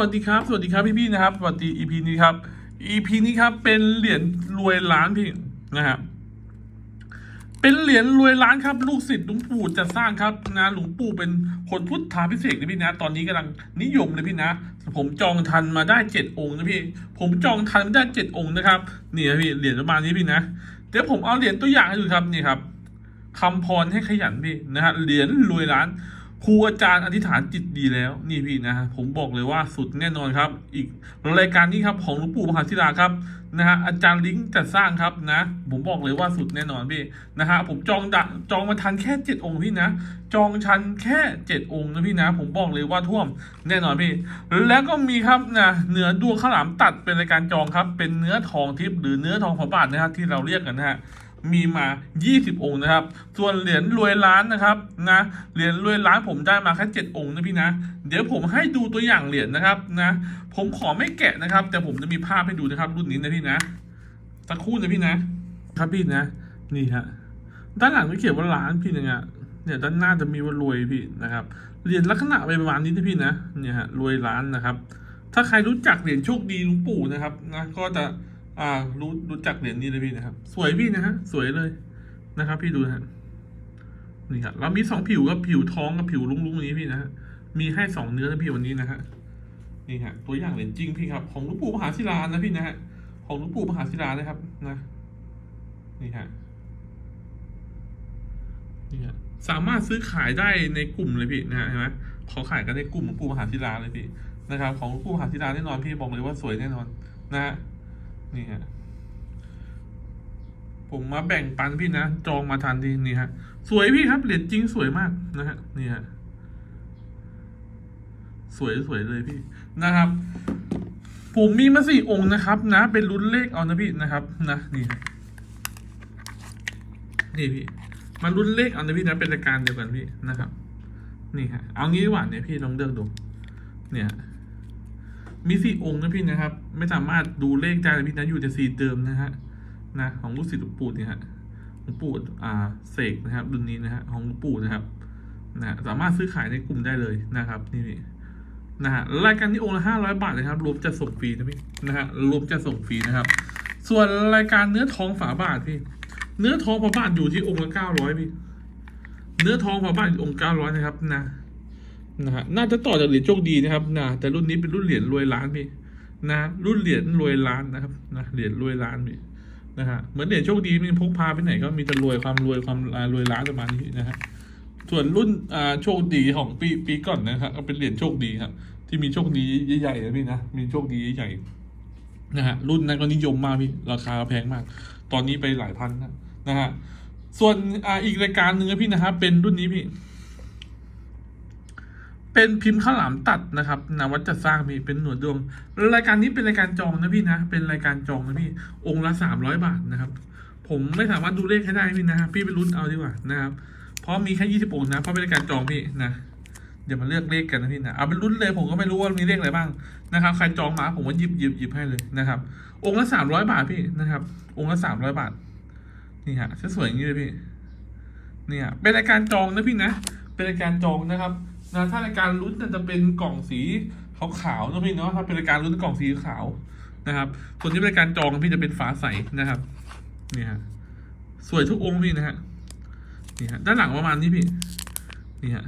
สวัสดีครับ สวัสดีครับพี่พี่ๆนะครับ สวัสดี EP นี้ครับ EP นี้ครับ เป็นเหรียญรวยล้านพี่นะครับเป็นเหรียญรวยล้านครับ ลูกศิษย์หลวงปู่จะสร้างครับนะหลวงปู่เป็นคนพุทธาพิเศษนะพี่นะ ตอนนี้กำลังนิยมเลยพี่นะ ผมจองทันมาได้เจ็ดองค์นะพี่ ผมจองทันมาได้เจ็ดองค์นะครับนี่นะพี่เหรียญประมาณนี้พี่นะเดี๋ยวผมเอาเหรียญตัวอย่างให้ดูครับนี่ครับคำพรให้ขยันพี่นะฮะเหรียญรวยล้าน ครูอาจารย์อธิษฐานจิตดีแล้วนี่พี่นะฮะผมบอกเลยว่าสุดแน่นอนครับ อีกรายการนี้ครับของหลวงปู่มหาศิลาครับนะฮะอาจารย์ลิงก์จัดสร้างครับนะ ผมบอกเลยว่าสุดแน่นอนพี่นะฮะผมจองดจองมาทันแค่เจ็ดองค์พี่นะ จองชันแค่เจ็ดองค์นะพี่นะ ผมบอกเลยว่าท่วมแน่นอนพี่ แล้วก็มีครับนะเนื้อดวงข้าวหลามตัดเป็นรายการจองครับ เป็นเนื้อทองทิพย์หรือเนื้อทองพระบาทนะครับที่เราเรียกกันนะฮะ มีมา 20 องค์นะครับ ส่วนเหรียญรวยล้านนะครับนะเหรียญรวยล้านผมได้มาแค่7องค์นะพี่นะ เดี๋ยวผมให้ดูตัวอย่างเหรียญนะครับนะผมขอไม่แกะนะครับ แต่ผมจะมีภาพให้ดูนะครับรุ่นนี้นะพี่นะสักครู่นะพี่นะ ครับพี่นะ นี่ฮะด้านหลังไม่เขียนว่าล้านพี่นะเนี่ยด้านหน้าจะมีว่ารวยพี่นะครับเหรียญลักษณะเป็นประมาณนี้นะพี่นะเนี่ยฮะรวยล้านนะครับ ถ้าใครรู้จักเหรียญโชคดีหลุงปู่นะครับนะก็จะ อ่า รู้รู้จักเหรียญนี้เลยพี่นะครับ สวยพี่นะฮะ สวยเลยนะครับ พี่ดูนะฮะนี่ครับเรามีสองผิวครับผิวท้องกับผิวลุ้งๆนี้พี่นะฮะมีให้สองเนื้อนะพี่วันนี้นะฮะนี่ฮะตัวอย่างเหรียญจริงพี่ครับ ของหลุงปู่มหาศิลานะพี่นะฮะของหลุงปู่มหาศิลานะครับนะนี่ฮะนี่ฮะสามารถซื้อขายได้ในกลุ่มเลยพี่นะฮะเห็นไหมเขาขายกันในกลุ่มหลวงปู่มหาศิลาเลยพี่นะครับ ของหลวงปู่มหาศิลาแน่นอนพี่บอกเลยว่าสวยแน่นอนนะฮะ นี่ฮะผมมาแบ่งปันพี่นะ จองมาทันทีนี่ฮะ สวยพี่ครับเหรียญจริงสวยมากนะฮะนี่ฮะสวยสวยเลยพี่นะครับ ผมมีมาสี่องค์นะครับ นะ เป็นรุ่นเลขเอานะพี่นะครับ นะนี่ฮะนี่พี่มารุ่นเลขเอานะพี่นะเป็นรายการเดียวกันพี่นะครับ นี่ฮะเอางี้ดีกว่าเนี่ยพี่ลองเลือกดู เนี่ย มีสี่องค์นะพี่นะครับ ไม่สามารถดูเลขได้เลยพี่นะอยู่แต่สี่เติมนะฮะนะของลูกศิษย์หลวงปู่เนี่ยฮะหลวงปู่อ่าเสกนะครับรุ่นนี้นะฮะของหลวงปู่นะครับนะสามารถซื้อขายในกลุ่มได้เลยนะครับนี่พี่นะฮะรายการนี้องค์ละห้าร้อยบาทเลยครับรวมจะส่งฟรีนะพี่นะฮะรวมจะส่งฟรีนะครับ ส่วนรายการเนื้อทองฝาบาทพี่เนื้อทองฝาบาทอยู่ที่องค์ละเก้าร้อยพี่เนื้อทองฝาบาทองค์เก้าร้อยนะครับนะ นะฮะน่าจะต่อจากเหรียญโชคดีนะครับนะแต่รุ่นนี้เป็นรุ่นเหรียญรวยล้านพี่นะรุ่นเหรียญรวยล้านนะครับนะเหรียญรวยล้านพี่นะฮะเหมือนเหรียญโชคดีมันพกพาไปไหนก็มีแต่รวยความรวยความรวยล้านประมาณนี้นะฮะส่วนรุ่นอ่าโชคดีของปีปีก่อนนะครับก็เป็นเหรียญโชคดีครับที่มีโชคดีใหญ่ๆนะพี่นะมีโชคดีใหญ่ๆนะฮะรุ่นนั้นก็นิยมมากพี่ราคาแพงมาก ตอนนี้ไปหลายพันนะนะฮะส่วนอ่าอีกรายการหนึ่งนะพี่นะครับเป็นรุ่นนี้พี่ เป็นพิมพ์ข้าวหลามตัดนะครับนวัดจะสร้างพี่เป็นหนวดดวงรายการนี้เป็นรายการจองนะพี่นะ เป็นรายการจองนะพี่ องค์ละสามร้อยบาทนะครับ ผมไม่สามารถดูเลขให้ได้พี่นะพี่ไปลุ้นเอาดีกว่านะครับ เพราะมีแค่ยี่สิบองค์นะ เพราะเป็นรายการจองพี่นะ เดี๋ยวมาเลือกเลขกันนะพี่นะ เอาเป็นรุ่นเลยผมก็ไม่รู้ว่ามีเลขอะไรบ้างนะครับ ใครจองมาผมก็หยิบหยิบหยิบให้เลยนะครับ องค์ละสามร้อยบาทพี่นะครับ องค์ละสามร้อยบาท นี่ฮะสวยๆอย่างนี้เลยพี่ เนี่ย เป็นรายการจองนะพี่นะ เป็นรายการจองนะครับ นะถ้ารายการลุ้นจะเป็นกล่องสีขาวๆนะพี่เนาะถ้าเป็นรายการลุ้นกล่องสีขาวนะครับ ส่วนที่เป็นรายการจองพี่จะเป็นฝาใสนะครับนี่ฮะสวยทุกองค์พี่นะฮะนี่ฮะด้านหลังประมาณนี้พี่นี่ฮะ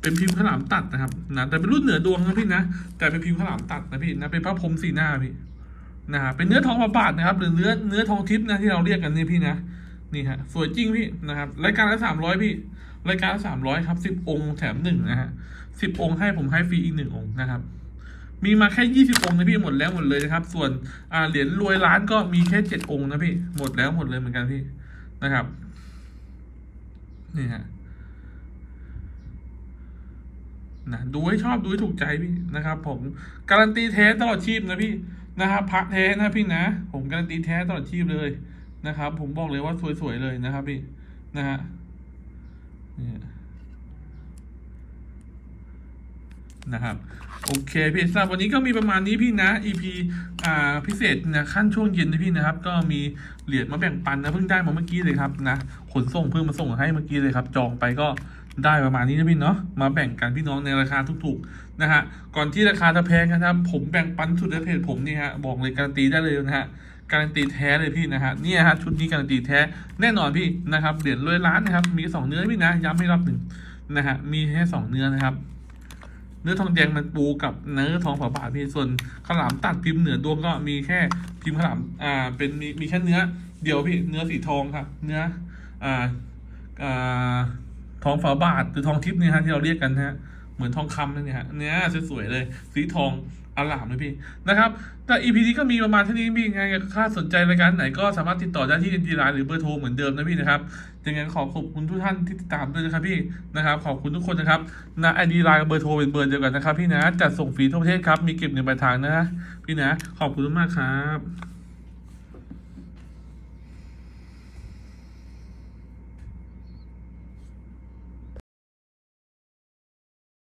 เป็นพิมพ์ขลามตัดนะครับนะแต่เป็นรุ่นเหนือดวงนะพี่นะแต่เป็นพิมพ์ขลามตัดนะพี่นะเป็นพระพรหมสีหน้าพี่นะฮะเป็นเนื้อทองประบาทนะครับ หรือเนื้อเนื้อทองทิพย์นะที่เราเรียกกันนี่พี่นะนี่ฮะสวยจริงพี่นะครับรายการละสามร้อยพี่ รายการสามร้อยครับสิบองค์แถมหนึ่งนะฮะสิบองค์ให้ผมให้ฟรีอีกหนึ่งองค์นะครับ มีมาแค่ยี่สิบองค์นะพี่หมดแล้วหมดเลยนะครับ ส่วนอ่าเหรียญรวยล้านก็มีแค่เจ็ดองค์นะพี่หมดแล้วหมดเลยเหมือนกันพี่นะครับนี่ฮะนะดูให้ชอบดูให้ถูกใจพี่นะครับ ผมการันตีแท้ตลอดชีพนะพี่นะครับพระแท้นะพี่นะ ผมการันตีแท้ตลอดชีพเลยนะครับ ผมบอกเลยว่าสวยๆเลยนะครับพี่นะฮะ นะครับ โอเคพี่สำหรับวันนี้ก็มีประมาณนี้พี่นะ EP อ่าพิเศษนะขั้นช่วงเย็นนะพี่นะครับ ก็มีเหรียญมาแบ่งปันนะเพิ่งได้มาเมื่อกี้เลยครับนะขนส่งเพิ่งมาส่งให้เมื่อกี้เลยครับ จองไปก็ได้ประมาณนี้นะพี่เนาะมาแบ่งกันพี่น้องในราคาถูกๆนะฮะก่อนที่ราคาจะแพงนะครับผมแบ่งปันสุดในเพจผมนี่ฮะบอกเลยการันตีได้เลยนะฮะ การันตีแท้เลยพี่นะฮะเนี่ยฮะชุดนี้การันตีแท้แน่นอนพี่นะครับเหรียญร้อยล้านนะครับมีสองเนื้อพี่นะย้ำให้รอบหนึ่งนะฮะมีแค่สองเนื้อนะครับ เนื้อทองแดงมันปูกับเนื้อทองฝาบาทพี่ส่วนขลามตัดพิมพ์เหนือดวงก็มีแค่พิมพ์ขลามอ่าเป็นมีมีแค่เนื้อ เดียวพี่เนื้อสีทองครับ เนื้ออ่าอ่าทองฝาบาทหรือทองทิพย์เนี่ยฮะที่เราเรียกกันฮะเหมือนทองคำนั่นเนี่ยฮะเนื้อสวยๆเลย สีทอง อลามเลยพี่นะครับ แต่ EP นี้ก็มีประมาณเท่านี้พี่ยังไงถ้าสนใจรายการไหนก็สามารถติดต่อได้ที่ดีไลน์หรือเบอร์โทรเหมือนเดิมนะพี่นะครับยังไงขอขอบคุณทุกท่านที่ติดตามด้วยนะครับพี่นะครับขอบคุณทุกคนนะครับนะไอดีไลน์กับเบอร์โทรเป็นเบอร์เดียวกันนะครับพี่นะจัดส่งฟรีทั่วประเทศครับมีเก็บเงินปลายทางนะพี่นะขอบคุณมากครับ